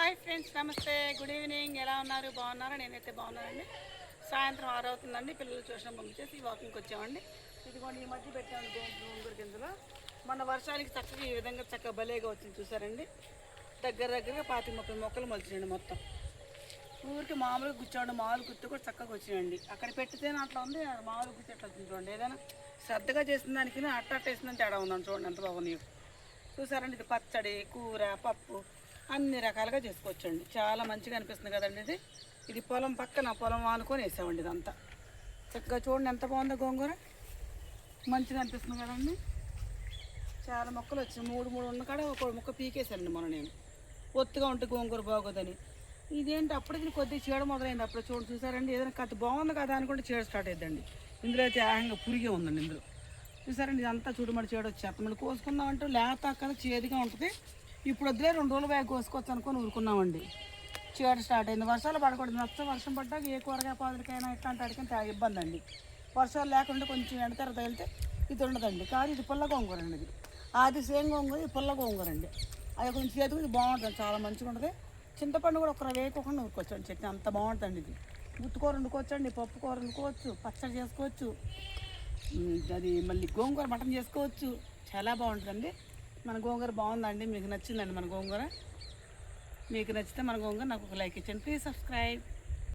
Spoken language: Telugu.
హాయ్ ఫ్రెండ్స్ నమస్తే. Good evening. ఎలా ఉన్నారు? బాగున్నారా? నేనైతే బాగున్నానండి. సాయంత్రం ఆరు అవుతుందండి పిల్లలు ట్యూషన్ పంపించేసి వాకింగ్కి వచ్చామండి. ఇదిగోండి ఈ మధ్య పెట్టాను గోంగూర గింజలు. మన వర్షానికి చక్కగా ఈ విధంగా చక్కగా భలేగా వచ్చింది చూసారండి. దగ్గర దగ్గరగా పాతి ముప్పై మొక్కలు మొలిచినండి మొత్తం. ఊరికి మామూలుగా కూర్చోండి మామూలు గుర్తు కూడా చక్కగా వచ్చినాయండి. అక్కడ పెట్టితేనే అట్లా ఉంది మామూలు గుర్తు ఎట్లా వచ్చింది చూడండి. ఏదైనా శ్రద్ధగా చేసిన దానికి అట్ట అట్ట వేసిందని తేడా ఉందని చూడండి ఎంత బాగుంది చూసారండి ఇది పచ్చడి కూర పప్పు. అన్ని రకాలుగా చేసుకోవచ్చండి. చాలా మంచిగా అనిపిస్తుంది కదండి ఇది. ఇది పొలం పక్కన పొలం ఆనుకొని వేసామండి ఇదంతా. చక్కగా చూడండి ఎంత బాగుందో గోంగూర. మంచిగా అనిపిస్తుంది కదండి. చాలా మొక్కలు వచ్చాయి మూడు మూడు ఉన్న కాడ ఒక మొక్క పీకేశానండి మొన్న నేను. ఒత్తుగా ఉంటే గోంగూర బాగోదని. ఇదేంటి అప్పుడు ఇది కొద్దిగా చీడ మొదలైంది. అప్పుడు చూడండి చూసారండి? ఏదైనా కథ బాగుంది కదా అనుకుంటే చీడ స్టార్ట్ అయ్యిందండి ఇందులో అయితే ఆహంగా పురిగే ఉందండి ఇందులో. చూసారండి ఇదంతా చూడమడి చీడ వచ్చేస్తాం మళ్ళీ కోసుకుందామంటే లేత కదా చేదుగా ఉంటుంది. ఇప్పుడు వద్దులే రెండు రోజులు బ్యాగ్ కోసుకోవచ్చు అనుకొని ఊరుకున్నామండి. చీడ స్టార్ట్ అయింది. వర్షాలు పడకూడదు. నచ్చ వర్షం పడ్డాక ఏ కూరగాయ పాదులకైనా ఇట్లాంటి అంటే ఇబ్బంది అండి. వర్షాలు లేకుండా కొంచెం ఎండతెర తగిలితే ఇది ఉండదండి. కానీ ఇది పుల్ల గోంగూర అండి ఇది. అది సేమ్ గోంగూర ఇది పుల్ల గోంగూర అండి. అది కొంచెం చేతికి ఇది బాగుంటుంది. చాలా మంచిగా ఉంటుంది. చింతపండు కూడా ఒక వేయకోకుండా ఊరుకోవచ్చు చట్నీ అంత బాగుంటుంది ఇది. గుత్తుకూర వండుకోవచ్చు అండి పప్పు కూర వండుకోవచ్చు పచ్చడి చేసుకోవచ్చు. అది మళ్ళీ గోంగూర మటన్ చేసుకోవచ్చు. చాలా బాగుంటుందండి. మన గోంగూర బాగుందండి మీకు నచ్చిందండి మన గోంగూర? మీకు నచ్చితే మన గోంగూర నాకు ఒక లైక్ ఇచ్చండి ప్లీజ్ సబ్స్క్రైబ్.